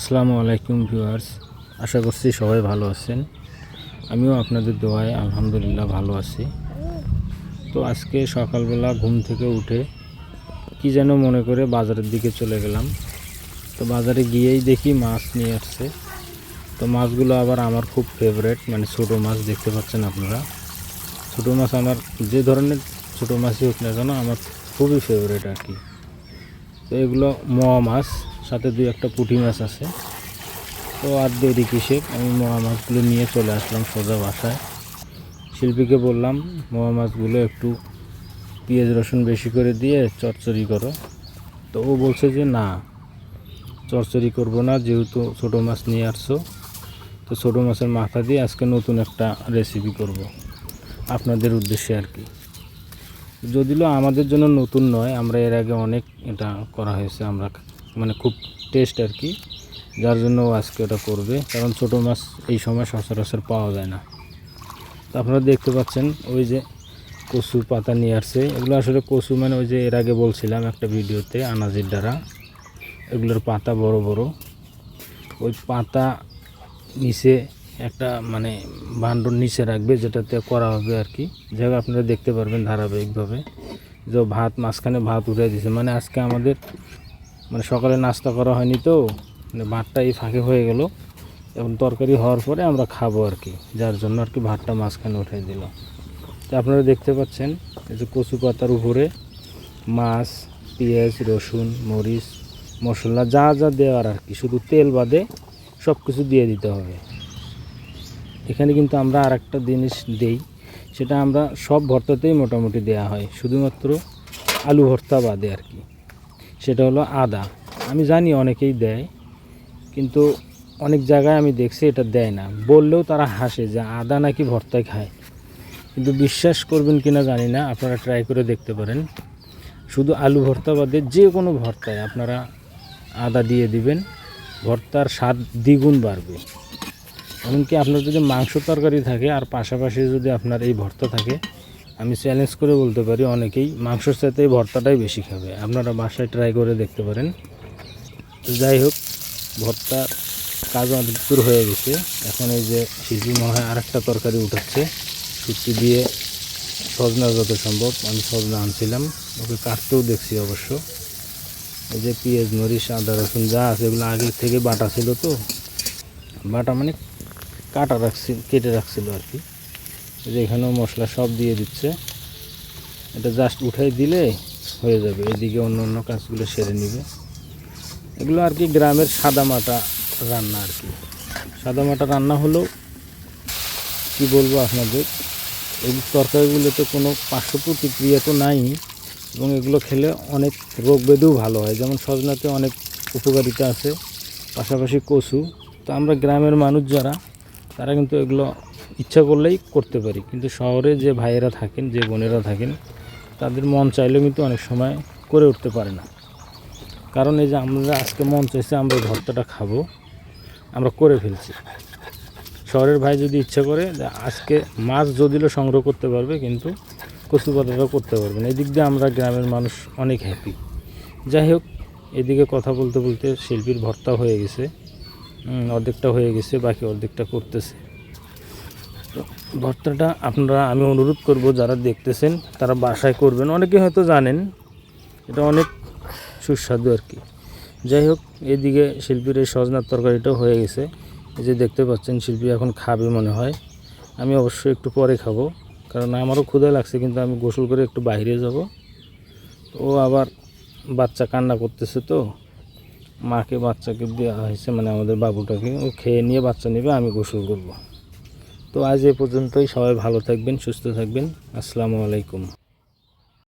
আসসালামু আলাইকুম ভিউয়ার্স, আশা করছি সবাই ভালো আছেন। আমিও আপনাদের দোয়ায় আলহামদুলিল্লাহ ভালো আছি। তো আজকে সকালবেলা ঘুম থেকে উঠে কি যেন মনে করে বাজারের দিকে চলে গেলাম। তো বাজারে গিয়েই দেখি মাছ নিয়ে আসছে। তো মাছগুলো আবার আমার খুব ফেভারেট মানে ছোটো মাছ দেখতে পাচ্ছেন আপনারা। ছোটো মাছ আমার যে ধরনের ছোটো মাছই হোক না কেন, আমার খুবই ফেভারেট আর কি। তো এগুলো মোয়া মাছ। সাথে দুই একটা পুঁটি মাছ আছে। তো আর দেরি কিসের? আমি মোয়া মাছগুলো নিয়ে চলে আসলাম সোজা বাসায়। শিল্পীকে বললাম মোয়া মাছগুলো একটু পেঁয়াজ রসুন বেশি করে দিয়ে চচ্চড়ি করো। তো ও বলছে যে, না, চচ্চড়ি করব না, যেহেতু ছোটো মাছ নিয়ে আসছো, তো ছোটো মাছের মাথা দিয়ে আজকে নতুন একটা রেসিপি করব। আপনাদের উদ্দেশ্যে আর কি। যদিও আমাদের জন্য নতুন নয়, আমরা এর আগে অনেক এটা করা হয়েছে, আমরা মানে খুব টেস্ট আর কি, যার জন্য আজকে ওটা করবে। কারণ ছোটো মাছ এই সময় সচরাচর পাওয়া যায় না। তো আপনারা দেখতে পাচ্ছেন, ওই যে কচু পাতা নিয়ে আসছে। এগুলো আসলে কচু মানে ওই যে এর আগে বলছিলাম একটা ভিডিওতে, আনাজের দ্বারা। এগুলোর পাতা বড় বড়। ওই পাতা নিচে একটা মানে ভাণ্ডর নিচে রাখবে, যেটাতে করা হবে আর কি। যাই আপনারা দেখতে পারবেন ধারাবাহিকভাবে। যে ভাত, মাঝখানে ভাত উঠে দিছে মানে আজকে আমাদের মানে সকালে নাস্তা করা হয়নি তো মানে ভাতটা এই ফাঁকে হয়ে গেল। এবং তরকারি হওয়ার পরে আমরা খাব আর কি, যার জন্য আর কি ভাতটা মাঝখানে উঠে দিল। তো আপনারা দেখতে পাচ্ছেন, এই যে কচু পাতার উপরে মাছ, পেঁয়াজ, রসুন, মরিচ, মশলা, যা যা দেওয়ার আর কি, শুধু তেল বাদে সব কিছু দিয়ে দিতে হবে। এখানে কিন্তু আমরা আর একটা জিনিস দেই, সেটা আমরা সব ভর্তাতেই মোটামুটি দেয়া হয়, শুধুমাত্র আলু ভর্তা বাদে আর কি। সেটা হলো আদা। আমি জানি অনেকেই দেয়, কিন্তু অনেক জায়গায় আমি দেখছি এটা দেয় না। বললেও তারা হাসে যে আদা নাকি ভর্তায় খায়। কিন্তু বিশ্বাস করবেন কিনা জানি না, আপনারা ট্রাই করে দেখতে পারেন। শুধু আলু ভর্তা বাদে যে কোনো ভর্তায় আপনারা আদা দিয়ে দিবেন। ভর্তার স্বাদ দ্বিগুণ বাড়বে। এমনকি আপনার যদি মাংস তরকারি থাকে, আর পাশাপাশি যদি আপনার এই ভর্তা থাকে আমি চ্যালেঞ্জ করে বলতে পারি অনেকেই, মাংসর সাথে ভর্তাটাই বেশি খাবে। আপনারা বাসায় ট্রাই করে দেখতে পারেন। যাই হোক, ভর্তার কাজ অনেক দূর হয়ে গেছে। এখন এই যে শিশু মনে হয় আরেকটা তরকারি উঠাচ্ছে। সুতি দিয়ে সজনা যত সম্ভব, আমি সজনা আনছিলাম। ওকে কাটতেও দেখছি অবশ্য। এই যে পেঁয়াজ, মরিচ, আদা, রসুন যা আছে, এগুলো আগে থেকে বাটা ছিল তো। বাটা মানে কাটা রাখছি, কেটে রাখছিল আর কি। যে এখানেও মশলা সব দিয়ে দিচ্ছে। এটা জাস্ট উঠাই দিলে হয়ে যাবে। এদিকে অন্য অন্য কাজগুলো সেরে নিবে। এগুলো আর কি গ্রামের সাদা মাটা রান্না আর কি। সাদা মাটা রান্না হলেও কি বলব আপনাদের, এই তরকারিগুলোতে কোনো পার্শ্ব প্রতিক্রিয়া তো নাই এবং এগুলো খেলে অনেক রোগ ব্যাধিও ভালো হয়। যেমন সজনাতে অনেক উপকারিতা আছে, পাশাপাশি কচু। তো আমরা গ্রামের মানুষ যারা, তারা কিন্তু এগুলো ইচ্ছা করলেই করতে পারি। কিন্তু শহরে যে ভাইয়েরা থাকেন, যে বোনেরা থাকেন, তাদের মন চাইলেও কিন্তু অনেক সময় করে উঠতে পারে না। কারণ এই যে আমরা আজকে মন চাইছে আমরা ভর্তাটা খাব, আমরা করে ফেলছি। শহরের ভাই যদি ইচ্ছা করে আজকে মাছ যদিও সংগ্রহ করতে পারবে, কিন্তু কচু করতে পারবে না। এদিক দিয়ে আমরা গ্রামের মানুষ অনেক হ্যাপি যাই হোক, এদিকে কথা বলতে বলতে শিল্পীর ভর্তা হয়ে গেছে। অর্ধেকটা হয়ে গেছে, বাকি অর্ধেকটা করতেছে। ভর্তাটা আপনারা আমি অনুরোধ করব, যারা দেখতেছেন তারা বাসায় করবেন। অনেকে হয়তো জানেন, এটা অনেক সুস্বাদু আর কি। যাই হোক, এদিকে শিল্পীর এই সজনার তরকারিটাও হয়ে গেছে। এই যে দেখতে পাচ্ছেন, শিল্পী এখন খাবে মনে হয়। আমি অবশ্যই একটু পরে খাব, কারণ আমারও ক্ষুধা লাগছে, কিন্তু আমি গোসল করে একটু বাইরে যাব। ও আবার বাচ্চা কান্না করতেছে তো। মাকে বাচ্চাকে দেওয়া হয়েছে মানে আমাদের বাবুটাকে। ও খেয়ে নিয়ে বাচ্চা নেবে, আমি গোসল করব। তো আজ এ পর্যন্তই সবাই ভালো থাকবেন সুস্থ থাকবেন। আসসালামু আলাইকুম।